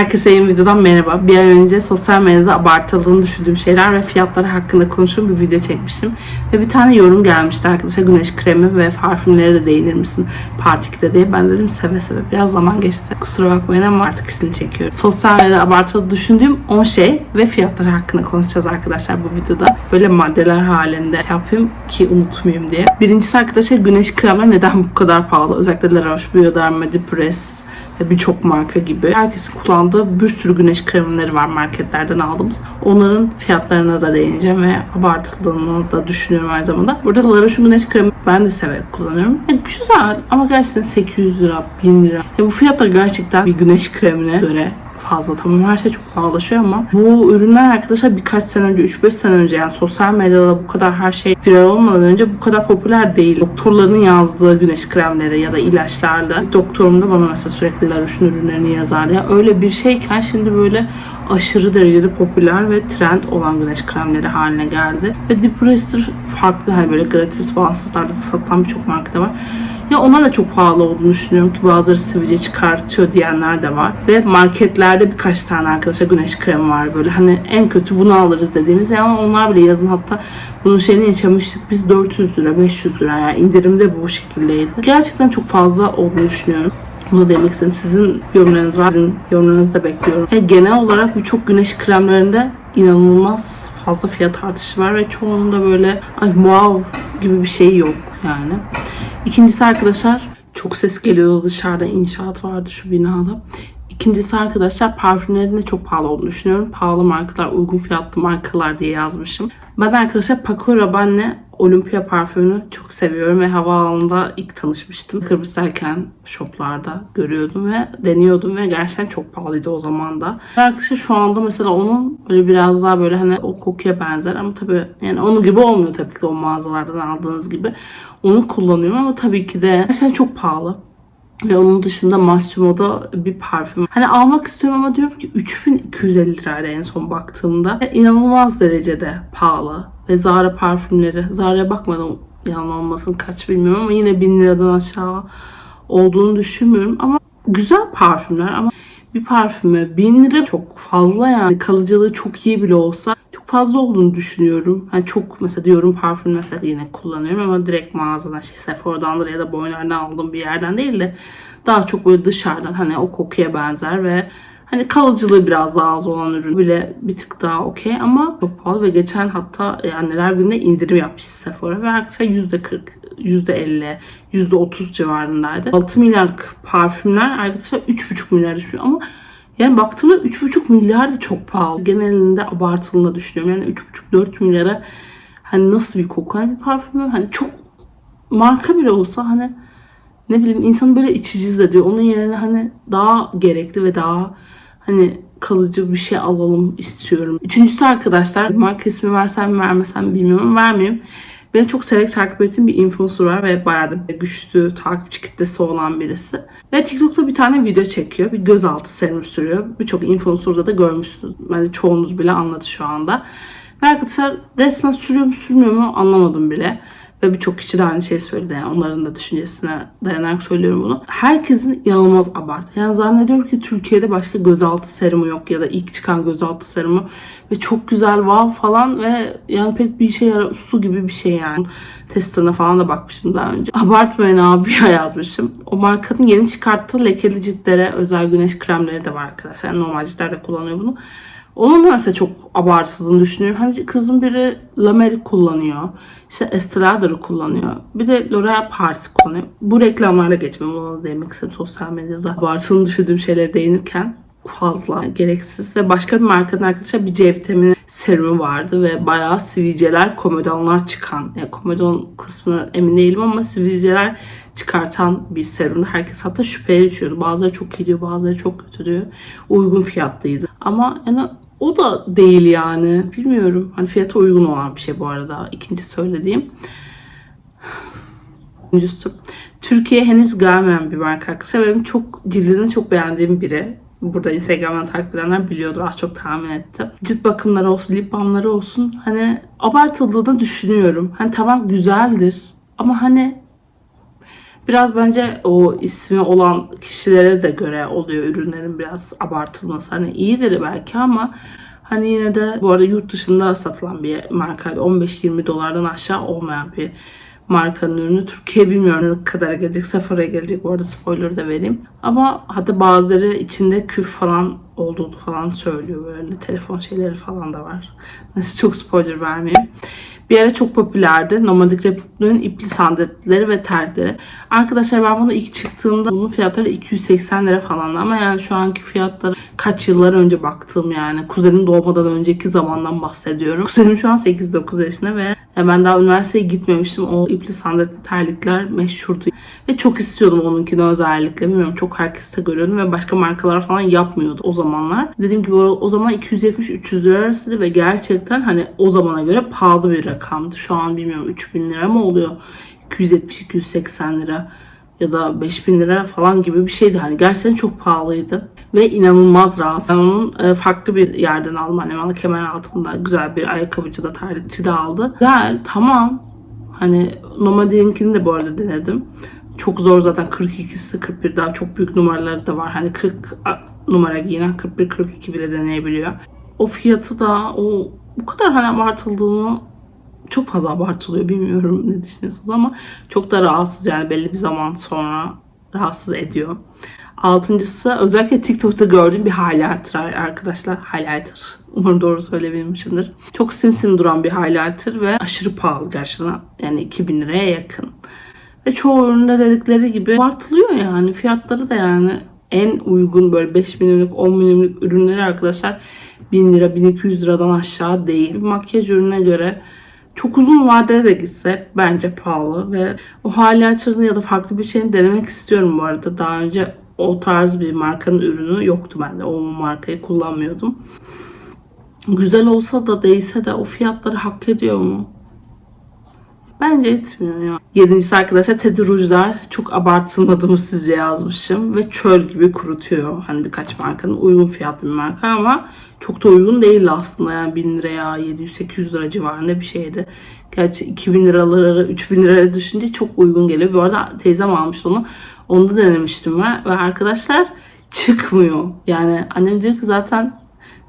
Herkese yeni videodan merhaba. Bir ay önce sosyal medyada abartıldığını düşündüğüm şeyler ve fiyatları hakkında konuştuğum bir video çekmiştim. Ve bir tane yorum gelmişti arkadaşlar güneş kremi ve parfümlere de değinir misin Part 2'de diye. Ben dedim seve seve. Biraz zaman geçti. Kusura bakmayın ama artık ikisini çekiyorum. Sosyal medyada abartılı düşündüğüm 10 şey ve fiyatları hakkında konuşacağız arkadaşlar bu videoda. Böyle maddeler halinde şey yapayım ki unutmayayım diye. Birincisi arkadaşlar güneş kremler neden bu kadar pahalı? Özellikle La Roche-Posay, Dipress, ve birçok marka gibi herkesin kullandığı bir sürü güneş kremleri var marketlerden aldığımız. Onların fiyatlarına da değineceğim ve abartıldığını da düşünüyorum aynı zamanda. Burada La Roche güneş kremi ben de severek kullanıyorum. Ya güzel ama gerçekten 800 lira, 1000 lira. Ya bu fiyatlar gerçekten bir güneş kremine göre fazla. Tamam her şey çok pahalaşıyor ama bu ürünler arkadaşlar birkaç sene önce, 3-5 sene önce yani sosyal medyada bu kadar her şey viral olmadan önce bu kadar popüler değil. Doktorların yazdığı güneş kremleri ya da ilaçlarla doktorum da bana mesela sürekli La ürünlerini yazardı. Ya öyle bir şeyken şimdi böyle aşırı derecede popüler ve trend olan güneş kremleri haline geldi. Ve Deep farklı hani böyle gratis da satılan birçok markada var. Ya ona da çok pahalı olduğunu düşünüyorum ki bazıları sivilce çıkartıyor diyenler de var. Ve marketlerde birkaç tane arkadaşa güneş kremi var böyle. Hani en kötü bunu alırız dediğimiz. Yani onlar bile yazın hatta bunun şeyini yaşamıştık. Biz 400 lira, 500 lira yani indirimde bu şekildeydi. Gerçekten çok fazla olduğunu düşünüyorum. Bunu demek istedim. Sizin yorumlarınız var. Sizin yorumlarınızı da bekliyorum. Yani genel olarak birçok güneş kremlerinde inanılmaz fazla fiyat artışı var ve çoğunda böyle ay wow gibi bir şey yok yani. İkincisi arkadaşlar çok ses geliyordu dışarıda inşaat vardı şu binada. İkincisi arkadaşlar parfümlerin de çok pahalı olduğunu düşünüyorum. Pahalı markalar, uygun fiyatlı markalar diye yazmışım. Ben arkadaşlar Paco Rabanne Olympia parfümünü çok seviyorum ve havaalanında ilk tanışmıştım. Kıbrıs'tayken shoplarda görüyordum ve deniyordum ve gerçekten çok pahalıydı o zaman da. Arkadaşlar şu anda mesela onun böyle biraz daha böyle hani o kokuya benzer ama tabii yani onun gibi olmuyor tabii ki de o mağazalardan aldığınız gibi. Onu kullanıyorum ama tabii ki de gerçekten çok pahalı. Ve onun dışında Massimo'da bir parfüm. Hani almak istiyorum ama diyorum ki 3250 liraydı en son baktığımda. Ve inanılmaz derecede pahalı. Ve Zara parfümleri. Zara'ya bakmadım yalan olmasın kaç bilmiyorum ama yine 1000 liradan aşağı olduğunu düşünmüyorum. Ama güzel parfümler ama bir parfüme 1000 lira çok fazla yani. Kalıcılığı çok iyi bile olsa fazla olduğunu düşünüyorum. Hani çok mesela diyorum parfüm mesela yine kullanıyorum ama direkt mağazadan şey Sephora'dandır ya da Boyner'den aldığım bir yerden değil de daha çok böyle dışarıdan hani o kokuya benzer ve Hani kalıcılığı biraz daha az olan ürün bile bir tık daha okey ama çok pahalı ve geçen hatta yani neler günde indirim yapmış Sephora ve arkadaşlar %40, %50, %30 civarındaydı. 6 milyarlık parfümler arkadaşlar 3,5 milyar düşüyor ama yani baktığımda 3,5 milyar da çok pahalı. Genelinde abartıldığını düşünüyorum. Yani 3,5-4 milyara hani nasıl bir koku? Hani bir parfüm hani çok marka bile olsa hani ne bileyim insanı böyle içiciz ediyor. Onun yerine hani daha gerekli ve daha hani kalıcı bir şey alalım istiyorum. Üçüncüsü arkadaşlar marka ismi versem vermesem bilmiyorum. Vermeyeyim. Benim çok severek takip ettiğim bir influencer var ve bayağı da güçlü takipçi kitlesi olan birisi. Ve TikTok'ta bir tane video çekiyor. Bir gözaltı serum sürüyor. Birçok influencer'da da görmüşsünüz. Bence çoğunuz bile anladı şu anda. Ve arkadaşlar resmen sürüyor mu sürmüyor mu anlamadım bile. Ve birçok kişi de aynı şeyi söyledi. Yani onların da düşüncesine dayanarak söylüyorum bunu. Herkesin inanılmaz abartı. Yani zannediyorum ki Türkiye'de başka gözaltı serumu yok ya da ilk çıkan gözaltı serumu ve çok güzel wow falan ve yani pek bir işe yarar su gibi bir şey yani. Testerına falan da bakmıştım daha önce. Abartmayın abi ya yazmışım. O markanın yeni çıkarttığı lekeli ciltlere özel güneş kremleri de var arkadaşlar. Yani normal ciltler de kullanıyor bunu. Onun mesela çok abartıldığını düşünüyorum. Hani kızın biri La Mer kullanıyor. İşte Estee Lauder'ı kullanıyor. Bir de L'Oreal Paris kullanıyor. Bu reklamlarla geçmem onu değinmek istedim sosyal medyada. Abartıldığını düşündüğüm şeylere değinirken fazla gereksiz ve başka bir markanın arkadaşlar bir C vitamini serumu vardı ve bayağı sivilceler, komedonlar çıkan, yani komedon kısmı emin değilim ama sivilceler çıkartan bir serumdu. Herkes hatta şüpheye düşüyordu. Bazıları çok iyi diyor, bazıları çok kötü diyor. Uygun fiyatlıydı. Ama yani o da değil yani. Bilmiyorum. Hani fiyata uygun olan bir şey bu arada. İkinci söylediğim. Üçüncüsü. Türkiye'ye henüz gelmeyen bir marka arkadaşlar. Benim çok cildini çok beğendiğim biri. Burada Instagram'dan takip edenler biliyordur. Az çok tahmin ettim. Cilt bakımları olsun, lip balmları olsun. Hani abartıldığını düşünüyorum. Hani tamam güzeldir. Ama hani Biraz bence o ismi olan kişilere de göre oluyor ürünlerin biraz abartılması. Hani iyidir belki ama hani yine de bu arada yurt dışında satılan bir marka 15-20 dolardan aşağı olmayan bir markanın ürünü. Türkiye bilmiyorum ne kadar gelecek. Sephora'ya gelecek. Bu arada spoiler da vereyim. Ama hatta bazıları içinde küf falan olduğu falan söylüyor böyle. Telefon şeyleri falan da var. Neyse çok spoiler vermeyeyim. Bir ara çok popülerdi. Nomadic Republic'in ipli sandalyeleri ve terlikleri. Arkadaşlar ben bunu ilk çıktığında bunun fiyatları 280 lira falandı ama yani şu anki fiyatları kaç yıllar önce baktım yani. Kuzenim doğmadan önceki zamandan bahsediyorum. Kuzenim şu an 8-9 yaşında ve ya ben daha üniversiteye gitmemiştim. O ipli sandaletli terlikler meşhurdu. Ve çok istiyordum onunkini özellikle. Bilmiyorum çok herkes de görüyordum ve başka markalar falan yapmıyordu o zamanlar. Dediğim gibi o zaman 270-300 lira arasıydı ve gerçekten hani o zamana göre pahalı bir rakamdı. Şu an bilmiyorum 3000 lira mı oluyor? 270-280 lira ya da 5000 lira falan gibi bir şeydi. Hani gerçekten çok pahalıydı. Ve inanılmaz rahat. Ben onun e, farklı bir yerden aldım. Annem bana kemer altında güzel bir ayakkabıcı da terlikçi de aldı. Güzel tamam. Hani Nomad'inkini de bu arada denedim. Çok zor zaten 42'si 41 daha çok büyük numaraları da var. Hani 40 numara giyinen 41-42 bile deneyebiliyor. O fiyatı da o bu kadar hani abartıldığını çok fazla abartılıyor bilmiyorum ne düşünüyorsunuz ama çok da rahatsız yani belli bir zaman sonra rahatsız ediyor. Altıncısı özellikle TikTok'ta gördüğüm bir highlighter arkadaşlar. Highlighter. Umarım doğru söyleyebilmişimdir. Çok simsim duran bir highlighter ve aşırı pahalı gerçekten. Yani 2000 liraya yakın. Ve çoğu üründe dedikleri gibi abartılıyor yani. Fiyatları da yani en uygun böyle 5 milimlik 10 milimlik ürünleri arkadaşlar 1000 lira 1200 liradan aşağı değil. Makyaj ürününe göre çok uzun vadede de gitse bence pahalı ve o highlighter'ını ya da farklı bir şeyini denemek istiyorum bu arada. Daha önce o tarz bir markanın ürünü yoktu bende. O markayı kullanmıyordum. Güzel olsa da değilse de o fiyatları hak ediyor mu? Bence etmiyor ya. Yedincisi arkadaşlar Teddy Rouge'lar çok abartılmadı mı sizce yazmışım. Ve çöl gibi kurutuyor. Hani birkaç markanın uygun fiyatlı bir marka ama çok da uygun değil aslında. Yani 1000 liraya 700-800 lira civarında bir şeydi. Gerçi 2000 liraları 3000 liraya düşünce çok uygun geliyor. Bu arada teyzem almıştı onu. Onu da denemiştim ben. Ve arkadaşlar çıkmıyor. Yani annem diyor ki zaten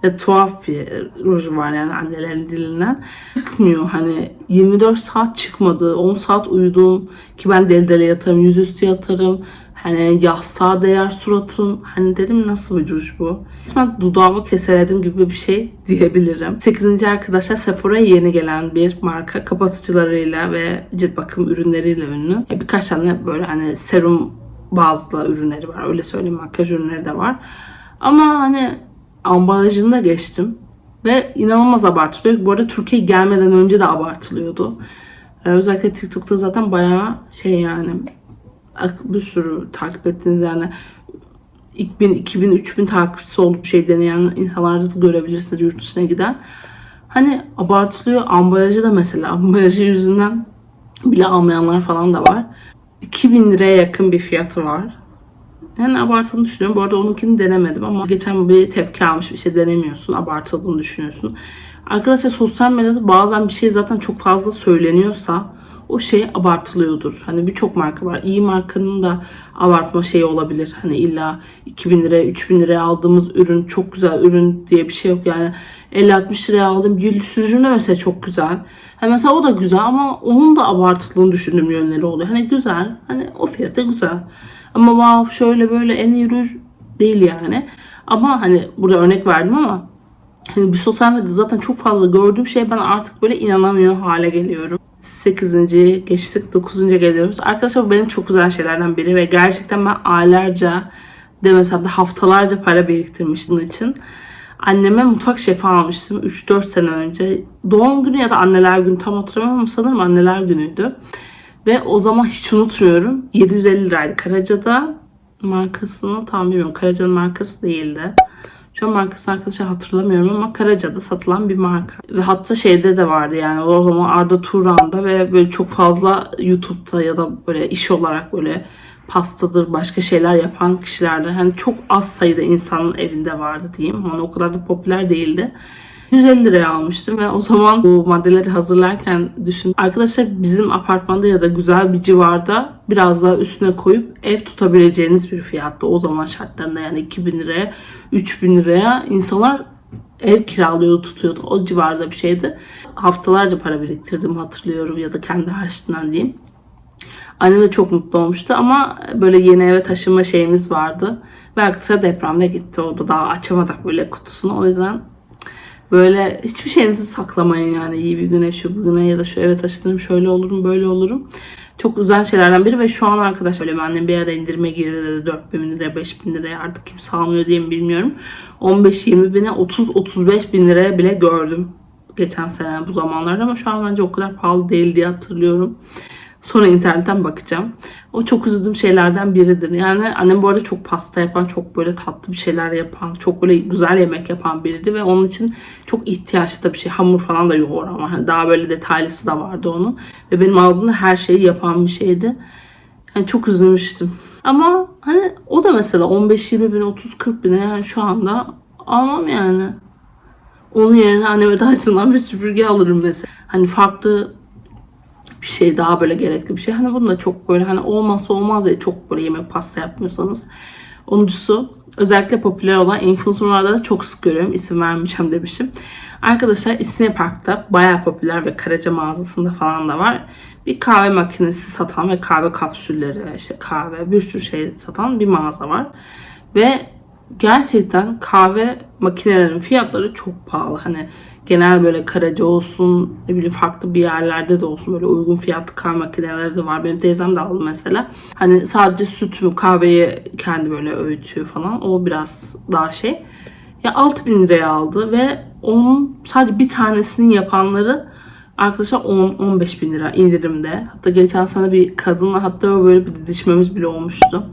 ya, tuhaf bir ruj var yani annelerin dilinden. Çıkmıyor hani 24 saat çıkmadı. 10 saat uyudum ki ben deli deli yatarım, yüzüstü yatarım. Hani yastığa değer suratım. Hani dedim nasıl bir ruj bu? Resmen dudağımı keseledim gibi bir şey diyebilirim. 8. arkadaşlar Sephora'ya yeni gelen bir marka kapatıcılarıyla ve cilt bakım ürünleriyle ünlü. E, Birkaç tane böyle hani serum bazlı ürünleri var. Öyle söyleyeyim makyaj ürünleri de var. Ama hani ambalajını da geçtim. Ve inanılmaz abartılıyor. Bu arada Türkiye gelmeden önce de abartılıyordu. Ee, özellikle TikTok'ta zaten bayağı şey yani bir sürü takip ettiğiniz yani ilk 1000, 2000, 3000 takipçisi olup şey deneyen insanlarda da görebilirsiniz yurt dışına giden. Hani abartılıyor. Ambalajı da mesela ambalajı yüzünden bile almayanlar falan da var. 2000 liraya yakın bir fiyatı var. Yani abartıldığını düşünüyorum. Bu arada onunkini denemedim ama geçen bir tepki almış bir şey denemiyorsun. Abartıldığını düşünüyorsun. Arkadaşlar sosyal medyada bazen bir şey zaten çok fazla söyleniyorsa o şey abartılıyordur. Hani birçok marka var. İyi markanın da abartma şeyi olabilir. Hani illa 2000 liraya 3000 liraya aldığımız ürün çok güzel ürün diye bir şey yok. Yani 50-60 liraya aldığım gül sürücü de mesela çok güzel. Hani mesela o da güzel ama onun da abartıldığını düşündüğüm yönleri oluyor. Hani güzel. Hani o fiyata güzel. Ama wow şöyle böyle en iyi ürün değil yani. Ama hani burada örnek verdim ama hani bir sosyal medyada zaten çok fazla gördüğüm şey ben artık böyle inanamıyor hale geliyorum. 8. geçtik 9. geliyoruz. Arkadaşlar bu benim çok güzel şeylerden biri ve gerçekten ben aylarca demesem de haftalarca para biriktirmiştim için. Anneme mutfak şefi almıştım 3-4 sene önce. Doğum günü ya da anneler günü tam hatırlamıyorum ama sanırım anneler günüydü. Ve o zaman hiç unutmuyorum. 750 liraydı Karaca'da. Markasını tam bilmiyorum. Karaca'nın markası değildi. Şu an markası arkadaşlar hatırlamıyorum ama Karaca'da satılan bir marka. Ve hatta şeyde de vardı yani o zaman Arda Turan'da ve böyle çok fazla YouTube'da ya da böyle iş olarak böyle pastadır başka şeyler yapan kişilerde hani çok az sayıda insanın evinde vardı diyeyim. Hani o kadar da popüler değildi. 150 liraya almıştım ve o zaman bu maddeleri hazırlarken düşün. Arkadaşlar bizim apartmanda ya da güzel bir civarda biraz daha üstüne koyup ev tutabileceğiniz bir fiyatta o zaman şartlarında yani 2000 liraya 3000 liraya insanlar ev kiralıyordu tutuyordu. O civarda bir şeydi. Haftalarca para biriktirdim hatırlıyorum ya da kendi harçlığından diyeyim. Annem de çok mutlu olmuştu ama böyle yeni eve taşınma şeyimiz vardı. Ve arkadaşlar depremde gitti. O da daha açamadık böyle kutusunu. O yüzden böyle hiçbir şeyinizi saklamayın yani. iyi bir güne şu bugüne ya da şu eve taşınırım şöyle olurum böyle olurum. Çok güzel şeylerden biri ve şu an arkadaşlar böyle annem bir ara indirime girdi dedi 4000 liraya 5000 liraya artık kimse almıyor diye mi bilmiyorum. 15-20 bine 30-35 bin liraya bile gördüm geçen sene bu zamanlarda ama şu an bence o kadar pahalı değil diye hatırlıyorum. Sonra internetten bakacağım. O çok üzüldüğüm şeylerden biridir. Yani annem bu arada çok pasta yapan, çok böyle tatlı bir şeyler yapan, çok böyle güzel yemek yapan biriydi ve onun için çok ihtiyaçlı da bir şey. Hamur falan da yoğur ama hani daha böyle detaylısı da vardı onun. Ve benim aldığımda her şeyi yapan bir şeydi. Yani çok üzülmüştüm. Ama hani o da mesela 15-20 bin, 30-40 bine yani şu anda almam yani. Onun yerine anneme Dyson'dan bir süpürge alırım mesela. Hani farklı bir şey daha böyle gerekli bir şey. Hani bunu da çok böyle hani olmazsa olmaz ya çok böyle yemek pasta yapmıyorsanız. Onuncusu özellikle popüler olan influencerlarda da çok sık görüyorum. İsim vermeyeceğim demişim. Arkadaşlar İstinye Park'ta bayağı popüler ve Karaca mağazasında falan da var. Bir kahve makinesi satan ve kahve kapsülleri işte kahve bir sürü şey satan bir mağaza var. Ve gerçekten kahve makinelerinin fiyatları çok pahalı. Hani genel böyle Karaca olsun, ne bileyim farklı bir yerlerde de olsun böyle uygun fiyatlı kahve makineleri de var. Benim teyzem de aldı mesela. Hani sadece süt mü kahveyi kendi böyle öğütüyor falan. O biraz daha şey. Ya 6000 liraya aldı ve onun sadece bir tanesini yapanları arkadaşlar 10-15 bin lira indirimde. Hatta geçen sene bir kadınla hatta böyle bir didişmemiz bile olmuştu.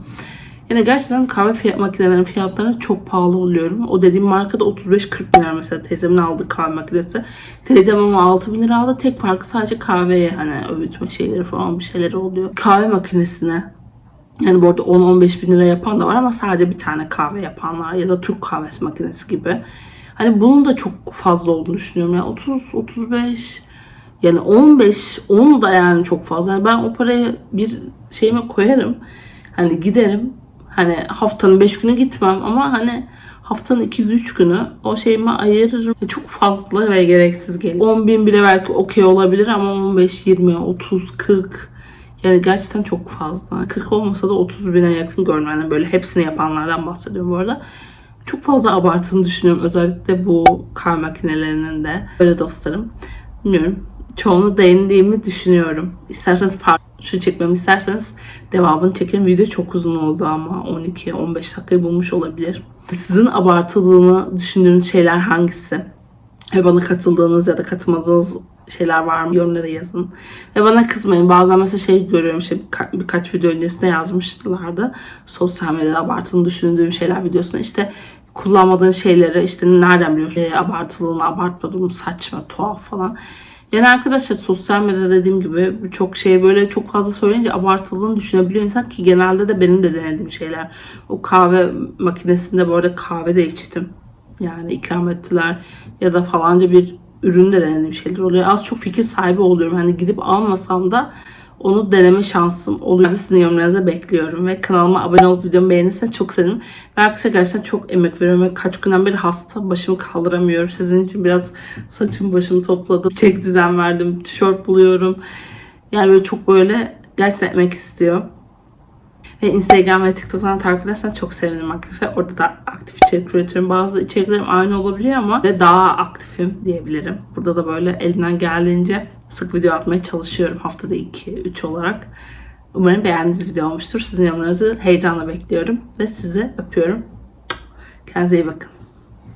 Yani gerçekten kahve fiyat, makinelerinin fiyatlarını çok pahalı buluyorum. O dediğim markada 35-40 bin lira mesela teyzemin aldığı kahve makinesi. Teyzem ama 6 bin lira aldı. Tek farkı sadece kahveye hani öğütme şeyleri falan bir şeyleri oluyor. Kahve makinesine yani bu arada 10-15 bin lira yapan da var ama sadece bir tane kahve yapanlar ya da Türk kahvesi makinesi gibi. Hani bunun da çok fazla olduğunu düşünüyorum. Yani 30-35 yani 15 10 da yani çok fazla. Yani ben o parayı bir şeyime koyarım. Hani giderim Hani haftanın 5 günü gitmem ama hani haftanın 2-3 günü o şeyime ayırırım. Çok fazla ve gereksiz geliyor. 10 bin bile belki okey olabilir ama 15, 20, 30, 40 yani gerçekten çok fazla. 40 olmasa da 30 bine yakın görünüyor. Yani böyle hepsini yapanlardan bahsediyorum bu arada. Çok fazla abartını düşünüyorum. Özellikle bu kar makinelerinin de. Öyle dostlarım. Bilmiyorum. Çoğunu değindiğimi düşünüyorum. İsterseniz par şu çekmemi isterseniz devamını çekelim. Video çok uzun oldu ama 12-15 dakikayı bulmuş olabilir. Sizin abartıldığını düşündüğünüz şeyler hangisi? Ve bana katıldığınız ya da katılmadığınız şeyler var mı? Yorumlara yazın. Ve bana kızmayın. Bazen mesela şey görüyorum işte birka- birkaç video öncesinde yazmışlardı. Sosyal medyada abartıldığını düşündüğüm şeyler videosunda işte kullanmadığın şeyleri işte nereden biliyorsun? E, abartıldığını, abartmadığını, saçma, tuhaf falan. Yani arkadaşlar sosyal medyada dediğim gibi çok şey böyle çok fazla söyleyince abartıldığını düşünebiliyor insan ki genelde de benim de denediğim şeyler. O kahve makinesinde bu arada kahve de içtim. Yani ikram ettiler ya da falanca bir ürün de denediğim şeyler oluyor. Az çok fikir sahibi oluyorum. Hani gidip almasam da onu deneme şansım oluyor. Sizin yorumlarınızı bekliyorum ve kanalıma abone olup videomu beğenirseniz çok sevinirim. Ve arkadaşlar gerçekten çok emek veriyorum ve kaç günden beri hasta başımı kaldıramıyorum. Sizin için biraz saçımı başımı topladım. Çek düzen verdim. Tişört buluyorum. Yani böyle çok böyle gerçekten emek istiyor. Ve Instagram ve TikTok'tan takip ederseniz çok sevinirim arkadaşlar. Orada da aktif içerik üretiyorum. Bazı içeriklerim aynı olabiliyor ama daha aktifim diyebilirim. Burada da böyle elimden geldiğince sık video atmaya çalışıyorum. Haftada 2-3 olarak. Umarım beğendiğiniz video olmuştur. Sizin yorumlarınızı heyecanla bekliyorum. Ve sizi öpüyorum. Kendinize iyi bakın.